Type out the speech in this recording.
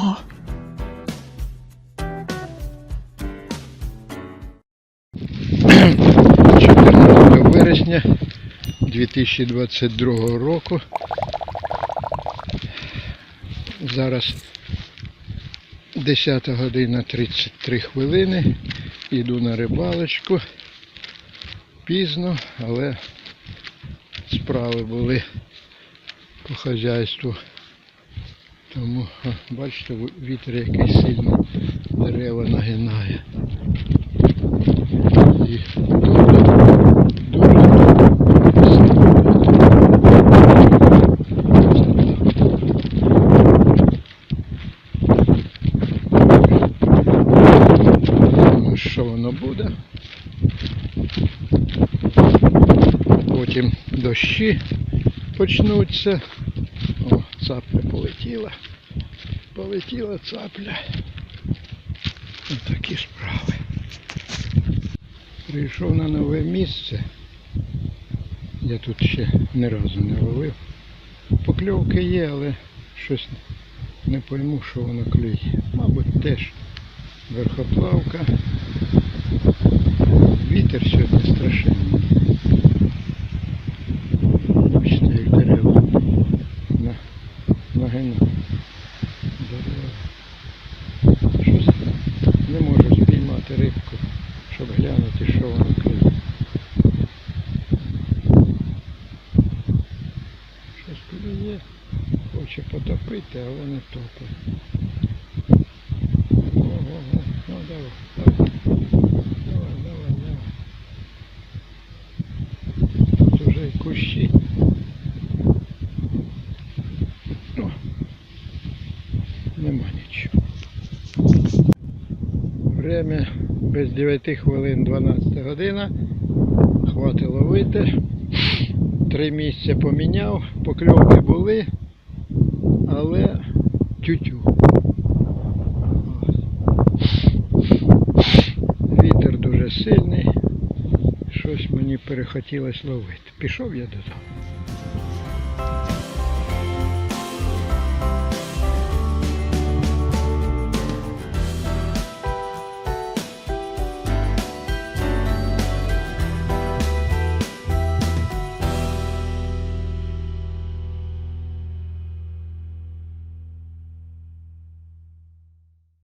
О. «14 вересня 2022 року. Зараз 10 година 33 хвилини. Іду на рибалочку. Пізно, але справи були по хазяйству. Тому, бачите, вітер який сильно дерева нагинає. І що воно буде? Потім дощі почнуться. Цапля полетіла. Полетіла цапля. Ось такі справи. Прийшов на нове місце. Я тут ще ні разу не ловив. Покльовки є, але щось не пойму, що воно клює. Мабуть, теж верхоплавка. Вітер сьогодні страшенний. Бачите, як дерева на, нагина. Дерева. Щось не можу спіймати рибку, щоб глянути, що воно клює. Щось клює, хоче потопити, але не топить. Ого-го, ну давай, давай. Давай, давай, давай. Тут уже і кущі. О, нема нічого. Время без 9 хвилин 12 година. Хватить ловити. Три місця поміняв, покльовки були, але тютю. Вітер дуже сильний. Щось мені перехотілося ловити. Пішов я додому.